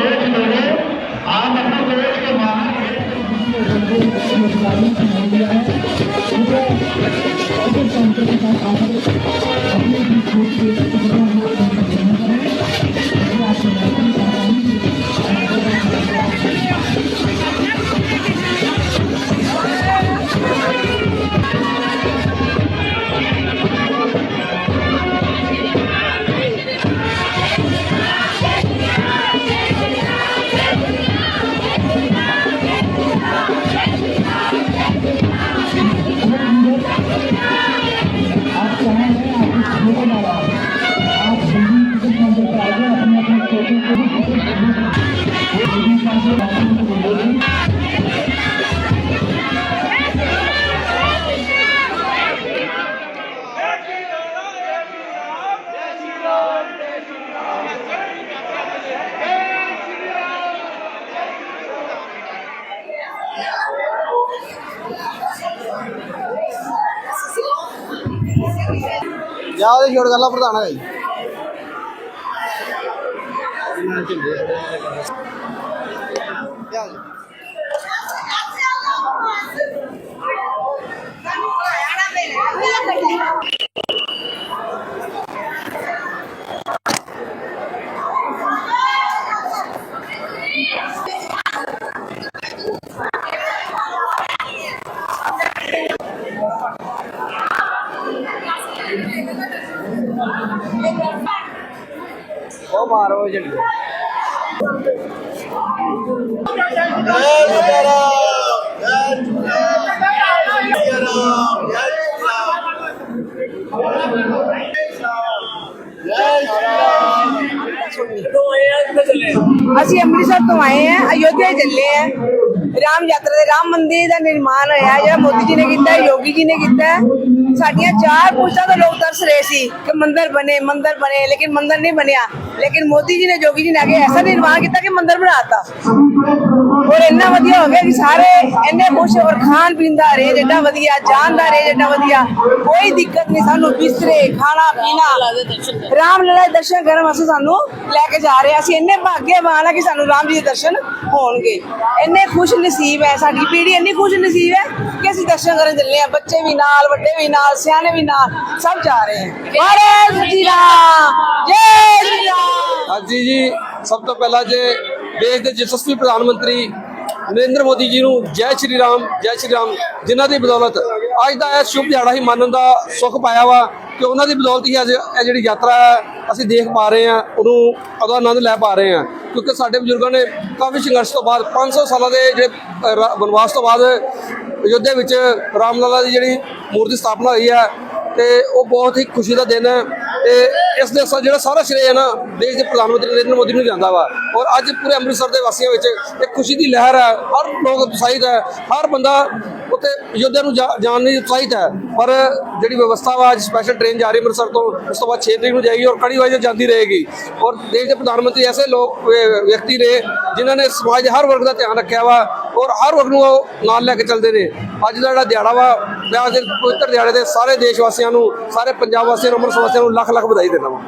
देश लोगों आप अपने देश के बाहर ਜਾ ਉਹਦੇ ਛੋੜ ਗੱਲਾਂ ਪ੍ਰਧਾਨ ਹੈ ਜੀ ਉਹ ਮਾਰੋ ਜਲਦੀ ਅਸੀਂ ਅੰਮ੍ਰਿਤਸਰ ਤੋਂ ਆਏ ਹਾਂ, ਅਯੋਧਿਆ ਚੱਲੇ ਆ ਰਾਮ ਯਾਤਰਾ ਦੇ ਰਾਮ ਮੰਦਿਰ ਦਾ ਨਿਰਮਾਣ ਹੋਇਆ, ਜਿਹੜਾ ਮੋਦੀ ਜੀ ਨੇ ਕੀਤਾ, ਯੋਗੀ ਜੀ ਨੇ ਕੀਤਾ। ਸਾਡੀਆਂ ਚਾਰ ਪੁਸ਼ਤਾਂ ਤੋਂ ਲੋਕ ਤਰਸ ਰਹੇ ਸੀ ਕਿ ਮੰਦਿਰ ਬਣੇ ਮੰਦਿਰ ਬਣੇ, ਲੇਕਿਨ ਮੰਦਿਰ ਨਹੀਂ ਬਣਿਆ। ਲੇਕਿਨ ਮੋਦੀ ਜੀ ਨੇ ਯੋਗੀ ਜੀ ਨੇ ਆਗੇ ਐਸਾ ਨਿਰਮਾਣ ਕੀਤਾ ਕਿ ਮੰਦਿਰ ਬਣਾਤਾ ਔਰ ਇੰਨਾ ਵਧੀਆ ਹੋ ਗਿਆ ਕਿ ਸਾਰੇ ਇੰਨੇ ਖੁਸ਼ ਔਰ ਖਾਣ ਪੀਣ ਦਾ ਰੇਜ ਏਡਾ ਵਧੀਆ, ਜਾਣ ਦਾ ਰੇਜ ਏਡਾ ਵਧੀਆ। ਕੋਈ ਦਿੱਕਤ ਨਹੀਂ, ਸਾਨੂੰ ਬਿਸਤਰੇ, ਖਾਣਾ, ਪੀਣਾ। ਰਾਮ ਲਲਾ ਦੇ ਦਰਸ਼ਨ ਕਰਨ ਵਾਸਤੇ ਸਾਨੂੰ ਲੈ ਕੇ ਜਾ ਰਹੇ ਅਸੀਂ ਇੰਨੇ ਭਾਗਿਆਵਾਨ ਆ ਕਿ ਸਾਨੂੰ ਰਾਮ ਜੀ ਦੇ ਦਰਸ਼ਨ ਹੋਣਗੇ। ਇੰਨੇ ਖੁਸ਼ ਨਸੀਬ ਹੈ, ਸਾਡੀ ਪੀੜ੍ਹੀ ਇੰਨੀ ਖੁਸ਼ ਨਸੀਬ ਹੈ ਕਿ ਅਸੀਂ ਦਰਸ਼ਨ ਕਰਨ ਚੱਲੇ ਆ ਬੱਚੇ ਵੀ ਨਾਲ ਵੱਡੇ ਵੀ ਨਾਲ ਸਿਆਣੇ ਵੀ ਨਾਲ ਸਭ ਜਾ ਰਹੇ ਹੈ। ਭਾਰਤ ਜੀ ਰਾਮ ਜੈ ਸ਼੍ਰੀ ਰਾਮ ਹਾਂਜੀ ਜੀ ਸਭ ਤੋਂ ਪਹਿਲਾਂ ਜੇ ਦੇਸ਼ ਦੇ ਯਸ਼ਸਵੀ ਪ੍ਰਧਾਨ ਮੰਤਰੀ ਨਰਿੰਦਰ ਮੋਦੀ ਜੀ ਨੂੰ ਜੈ ਸ਼੍ਰੀ ਰਾਮ ਜੈ ਸ਼੍ਰੀ ਰਾਮ ਜਿਨ੍ਹਾਂ ਦੀ ਬਦੌਲਤ ਅੱਜ ਦਾ ਇਹ ਸ਼ੁਭ ਦਿਹਾੜਾ ਹੀ ਮੰਨਣ ਦਾ ਸੁੱਖ ਪਾਇਆ ਵਾ ਕਿ ਉਹਨਾਂ ਦੀ ਬਦੌਲਤ ਹੀ ਅੱਜ ਇਹ ਜਿਹੜੀ ਯਾਤਰਾ ਹੈ ਅਸੀਂ ਦੇਖ ਪਾ ਰਹੇ ਹਾਂ ਉਹਨੂੰ ਉਹਦਾ ਆਨੰਦ ਲੈ ਪਾ ਰਹੇ ਹਾਂ। ਕਿਉਂਕਿ ਸਾਡੇ ਬਜ਼ੁਰਗਾਂ ਨੇ ਕਾਫੀ ਸੰਘਰਸ਼ ਤੋਂ ਬਾਅਦ 500 ਸਾਲਾਂ ਦੇ ਜਿਹੜੇ ਅ, ਵਨਵਾਸ ਤੋਂ ਬਾਅਦ ਅਯੋਧਿਆ ਵਿੱਚ ਰਾਮਲਲਾ ਦੀ ਜਿਹੜੀ ਮੂਰਤੀ ਸਥਾਪਨਾ ਹੋਈ ਹੈ ਤੇ ਉਹ ਬਹੁਤ ਹੀ ਖੁਸ਼ੀ ਦਾ ਦਿਨ ਹੈ ਤੇ ਇਸ ਦੇ ਸ- ਜਿਹੜਾ ਸਾਰਾ ਸ਼੍ਰੇਅ ਹੈ ਨਾ ਦੇਸ਼ ਦੇ ਪ੍ਰਧਾਨ ਮੰਤਰੀ ਨਰਿੰਦਰ ਮੋਦੀ ਨੂੰ ਜਾਂਦਾ ਵਾ। ਔਰ ਅੱਜ ਪੂਰੇ ਅੰਮ੍ਰਿਤਸਰ ਦੇ ਵਾਸੀਆਂ ਵਿੱਚ ਇੱਕ ਖੁਸ਼ੀ ਦੀ ਲਹਿਰ ਹੈ। ਹਰ ਲੋਕ ਉਤਸ਼ਾਹਿਤ ਹੈ। ਹਰ ਬੰਦਾ ਉੱਤੇ ਯੋਧਿਆਂ ਨੂੰ ਜਾਣ ਲਈ ਉਤਸ਼ਾਹਿਤ ਹੈ। ਪਰ ਜਿਹੜੀ ਵਿਵਸਥਾ ਵਾ, ਅੱਜ ਸਪੈਸ਼ਲ ਟ੍ਰੇਨ ਜਾ ਰਹੀ ਅੰਮ੍ਰਿਤਸਰ ਤੋਂ, ਉਸ ਤੋਂ ਬਾਅਦ 6 ਤਰੀਕ ਨੂੰ ਜਾਏਗੀ ਔਰ ਕੜੀ ਵਾਈਜ਼ ਜਾਂਦੀ ਰਹੇਗੀ। ਔਰ ਦੇਸ਼ ਦੇ ਪ੍ਰਧਾਨ ਮੰਤਰੀ ਐਸੇ ਲੋਕ ਵਿਅਕਤੀ ਨੇ ਜਿਨ੍ਹਾਂ ਨੇ ਸਮਾਜ ਦੇ ਹਰ ਵਰਗ ਦਾ ਧਿਆਨ ਰੱਖਿਆ ਵਾ ਔਰ ਹਰ ਵਰਗ ਨੂੰ ਉਹ ਨਾਲ ਲੈ ਕੇ ਚੱਲਦੇ ਨੇ। ਅੱਜ ਦਾ ਜਿਹੜਾ ਦਿਹਾੜਾ ਵਾ ਵਿਆਹ ਦੇ ਪਵਿੱਤਰ ਦਿਹਾੜੇ ਦੇ ਸਾਰੇ ਦੇਸ਼ ਵਾਸੀਆਂ ਨੂੰ, ਸਾਰੇ ਪੰਜਾਬ ਵਾਸੀਆਂ ਨੂੰ, ਅੰਮ੍ਰਿਤਸਰ ਵਾਸੀਆਂ ਨੂੰ ਲੱਖ ਲੱਖ ਵਧਾਈ ਦਿੰਦਾ ਵਾ।